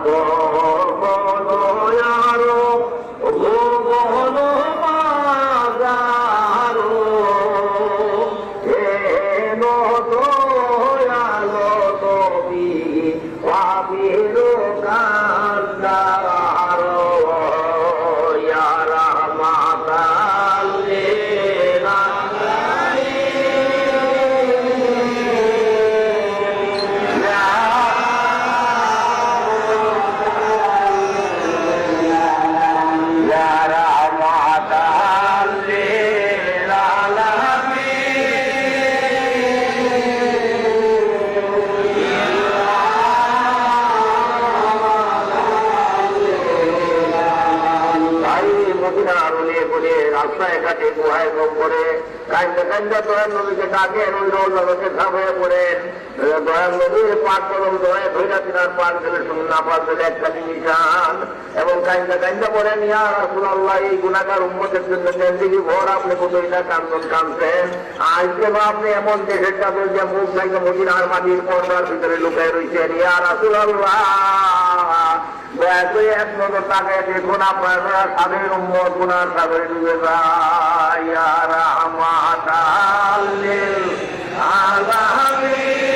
God. Medina বলে রাস্তায় গুহায় করে নদীকে নদীর কলম দয়ায় শুনুন না নিশান এবং এই গুনাহগার উম্মতের জন্য ভর, আপনি কোথায় না কান্দন কান্দছেন আজকে বা আপনি এমন দেশের চাপের যে মুখ থেকে মদিনার মাটির পর্দার ভিতরে লুকায় রয়েছেন ইয়া রাসূলুল্লাহ! দয়া করে এক নজর তাকায় দেখুন আপনার সাধের উম্মত গুনার সাগরে ডুবে যায়। আর আমার আলামী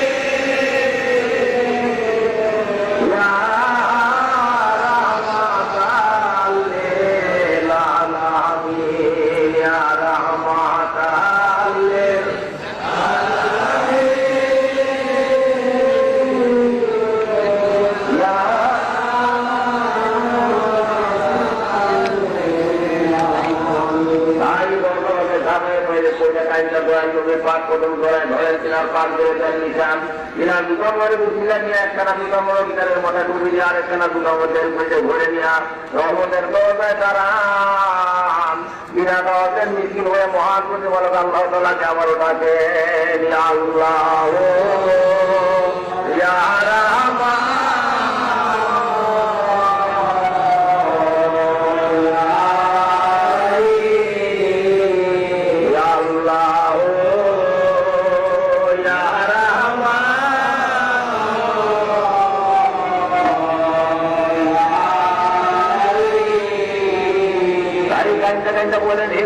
বুঝিলা নিয়ে একখানা ডুবি দিয়ে আরেকখানা দুকামর দেন পেটে ভরে নিয়া রহমতের দরজায় দাঁড়ান। বিনা দাওয়াতের মিছিল হয়ে মহান প্রতিপালক আল্লাহ আবার ওটাকে আল্লাহ। বলেন, হে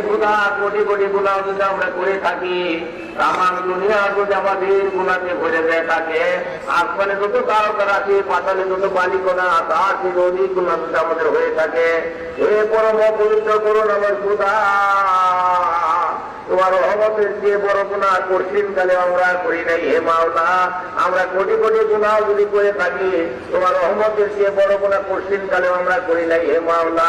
কোটি কোটি গুণা যদি আমরা করে থাকি, আমার দুনিয়া যদি আমাদের ভরে দেয় থাকে আসমানে যত তারকার আছে পাতালে যত বালিকোনা তার গুণা যদি আমাদের হয়ে থাকে, হে পরম পবিত্র করুন আমার খুদা। তোমার রহমতের যে বড় গুণা কঠিন কালে আমরা করি নাই হে মাওলা। আমরা কোটি কোটি গুণা যদি করে থাকি, তোমার রহমতের যে বড় গুণা কঠিন কালে আমরা করি নাই হে মাওলা।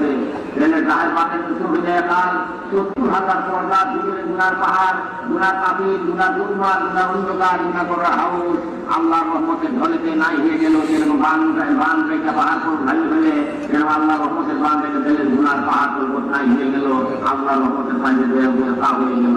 জেল রেলের জেলে মাঠের সুবিধে কাল সত্তর হাজার পর্দা দুজনে গুনার পাহাড়, গুনার কাপির গুনার দুর্মা গুনার অন্ধকার গুনা করার হাউস। আল্লাহ রহমতের ঢলেতে নাই হয়ে গেল, যেরকম বান বান রেখে পাহাড় করে ভাই হলে যেরকম আল্লাহ রহমতের বান রেখে দিলে গুনার পাহাড় উপর নাই হয়ে গেল। আল্লাহ রহমতের বাইরে তা হয়ে গেল।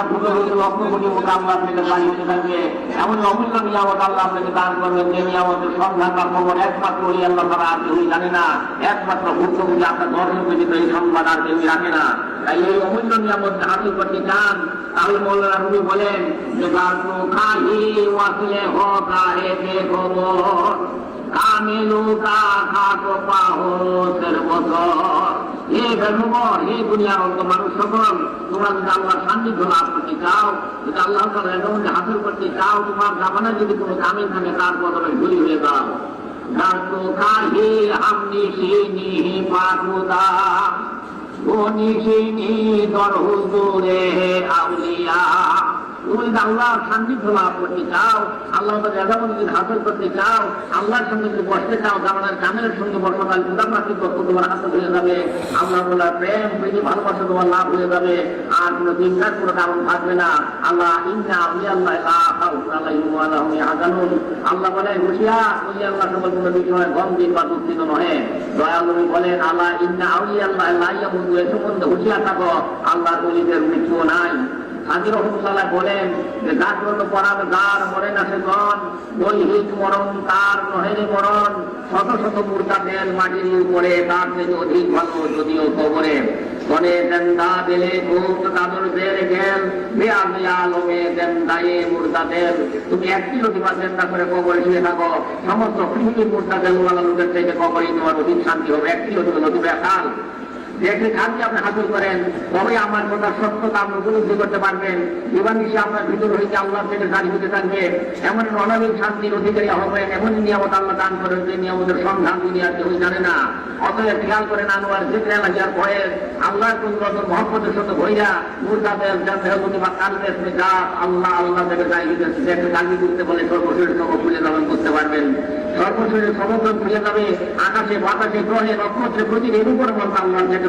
ঢুকে হইতে লক্ষ কোটি মোকাবিলা আপনাকে দাঁড়িয়ে থাকবে। এমন অমূল্য নিয়ামত আল্লাহ আপনাকে দান করবেন। যে নিয়ামতের সন্ধান বা খবর একমাত্র ওই আল্লাহ তারা আর কেউই জানে না। একমাত্র ভুক্তভোগী আপনার দর্শন ব্যতীত এই সংবাদ আর কেউই রাখে না। তাই এই অমূল্য নিয়ামত হাসিল করতে চান, তাহলে মৌলানা রুবি বলেন, যে গাছু খাহি ওয়াসিলে হ কাহে কে কামিলু কা খাটো পাহসের বছর হে বেগমর হে দুনিয়ার অন্ত মানুষ সকল, তোমরা যদি আল্লাহ সান্নিধ্য লাভ করতে চাও, যদি আল্লাহ এমন হাসিল করতে চাও, তোমার জামানা যদি কোনো কামে থাকে, তার বদলে ঘুরি হয়ে দাও আউলিয়া তুমি যদি আল্লাহর সান্নিধ্য লাভ করতে চাও, আল্লাহ রেজামন যদি হাসিল করতে চাও, আল্লাহর সঙ্গে যদি বসতে চাও জামানের কামের সঙ্গে বসো, তাহলে উদারমাত্রিক তত্ত্ব তোমার হাতে হয়ে যাবে। আল্লাহ বলার প্রেম, প্রীতি, ভালোবাসা তোমার লাভ হয়ে যাবে। আর কোনো চিন্তার কোনো কারণ থাকবে না। আল্লাহ, ইন্না আউলি আল্লাহ আল্লাহ বলেন হুশিয়া ওই আল্লাহ সকল কোনো বিষয় গম্ভীর বা দুঃখিত নহে। দয়ালু বলেন, আল্লাহ, ইন্না আউলি আল্লাহ লাইয়া বন্ধু এ সম্বন্ধে হুশিয়ার থাকো। আল্লাহর অলিদের মৃত্যু নাই। হাজি রহমতুল্লাহ বলেন যে জাগ্রত পরাণ গার মরে না সে গণ দৈহিক মরণ, তার নহেরে মরণ, শত শত মূর্তা তেল মাটির উপরে, তার তুমি এক কিলো দিবা দেন্দা করে কবরে শুয়ে থাকো, সমস্ত পৃথিবীর মূর্তা তেলওয়ালা লোকের থেকে কবরে তোমার অধিক শান্তি হবে। এক কিলো দিবে দেখলে শান্তি আপনি হাসিল করেন তবে আমার কথা সত্যতা আপনি উপলব্ধি করতে পারবেন। দিবানিশে আপনার ভিতর হইতে আল্লাহ থেকে দাঁড়ি হতে থাকবে। এমন অনাবিক শান্তির অধিকারী হবেন এমন নিয়ামত আল্লাহ দান করেন যে নিয়ামতের সন্ধান দুনিয়ার কেউ জানে না। অতএব খেয়াল করেন আনোয়ার জিজ্ঞে লাগিয়ার পরে আল্লাহর কোন কত মহব্বতের সাথে ভইরা মুরদাদের জানতে বা কালকে যা আল্লাহ আল্লাহ থেকে দিতেছে দেখে দাঁড়িয়ে করতে বলে সর্বশরীর সব খুলে যাবেন করতে পারবেন। সর্বশরীর সমগ্র খুলে যাবে, আকাশে, বাতাসে, গ্রহে, নক্ষত্রে প্রতিদিন উপর মতো আল্লাহ থেকে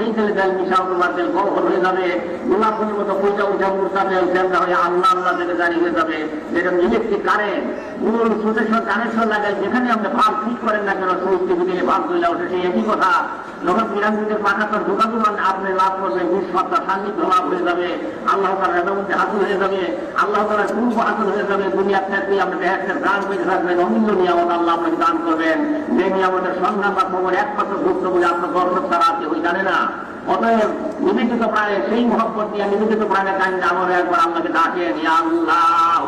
সেই তেলে তেল তোমাদের গহর হয়ে যাবে। গোলাপ ফুলের মতো পূজা উঠা তেল হয়ে আল্লাহ আল্লাহ থেকে দাঁড়িয়ে হয়ে যাবে। যেরকম ইলেকট্রিক কারেন্ট, মূল যেখানে আপনি ভাব ঠিক করেন না কেন টিভি দিলে ভাব তুলে ওঠে একই কথা। যখন পিরামিডের পাঠাতার ঢোকাতে আপনি লাভ করবেন নিঃসত্তা সান্নিধ্য লাভ হয়ে যাবে, আল্লাহ তার রেজার মধ্যে হাসিল হয়ে যাবে, আল্লাহ তার পূর্ব হাসিল হয়ে যাবে, দুনিয়ার থেকে আপনি একটা দান করে থাকবেন অমূল্য নিয়ামত আল্লাহ আপনাকে দান করবেন। যে নিয়ামতের সন্ধান বা খবর একমাত্র ভুক্ত বলে আপনার দর্শক তারা আছে, ওই জানে না। অতএব নিবেদিত প্রাণে সেই মহব্বত নিয়ে নিবেদিত প্রাণে কান্দে আমরা একবার আল্লাহকে ডাকেন ইয়া আল্লাহ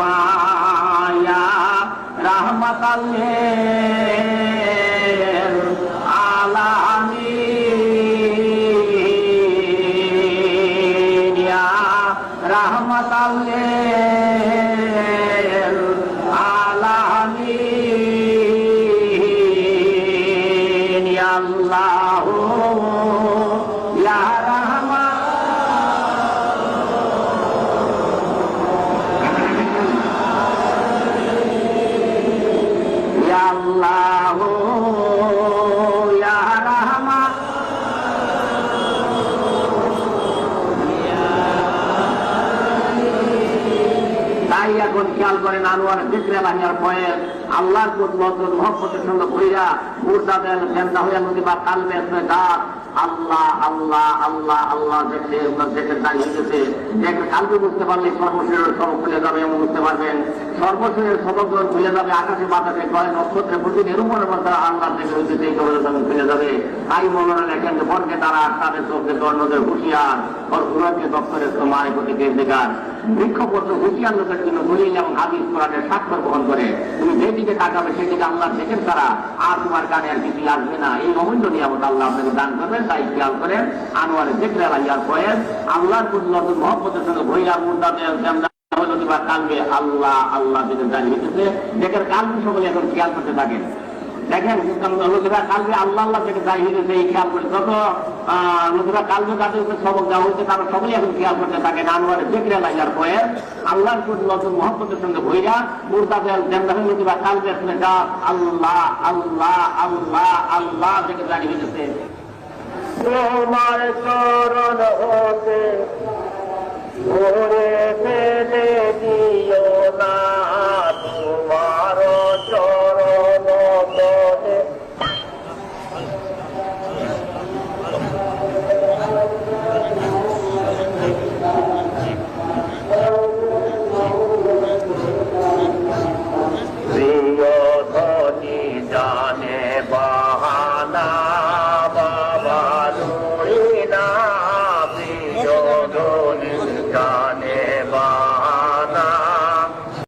মায়া রহমতাল্লিল জিক্রে বাহিয়ার আল্লাহর প্রতি মহব্বতের সঙ্গে মুর্দা দেন ফেন্দা হইয়া নদী বা কালবে গাছ আল্লাহ আল্লাহ আল্লাহ আল্লাহ দেখে দেখে দাঁড়িয়ে দেখে, কালকে বুঝতে পারলে সর্বশরীরের সব খুলে যাবে, এমন বুঝতে পারবেন। সর্বশরীরের সবগ্রহ খুলে যাবে, আকাশে বাতাসে কয় নক্ষত্রে প্রতি নিরূপণের মধ্যে আল্লাহ থেকে হইতে সেই কবলে খুলে যাবে। তাই মনোরা লেখেন যে বর্গে তারা তাদের চোখে কর্ণদের হুঁশিয়ার ওর সুরক্ষে দপ্তরের সময় প্রতি কেন্দ্রিকার লোকের জন্য দলিল এবং হাদিস কোরআনের স্বাক্ষর বহন করে। তুমি যেদিকে তাকাবে সেদিকে আল্লাহ দেখেন তারা। আর তোমার কানে আর না। এই অমূল্য নিয়ামত আল্লাহ আপনাকে দান করবেন, তাই খেয়াল করেন দেখলে আল্লাহর মহব্বতের সঙ্গে আল্লাহ দেখেন কালকে সকলে এখন খেয়াল করতে থাকেন। দেখেন লোকেরা কালকে আল্লাহ আল্লাহ থেকে দাঁড়িয়ে দিতেছে এই খেয়াল করে। যত লোকেরা কালকে তাদের উপর সবক দেওয়া হচ্ছে তারা সকলেই এখন খেয়াল করতে থাকেন আনোয়ারে দেখলে লাগার পরে আল্লাহর প্রতি নতুন মহব্বতের সঙ্গে ভৈরা মুর্দাদের জেন্দাহের লোকেরা কালকে আসলে যা আল্লাহ আল্লাহ আল্লাহ আল্লাহ থেকে দাঁড়িয়ে দিতেছে তোমার চরণ হতে ভরে ফেলে দিও না।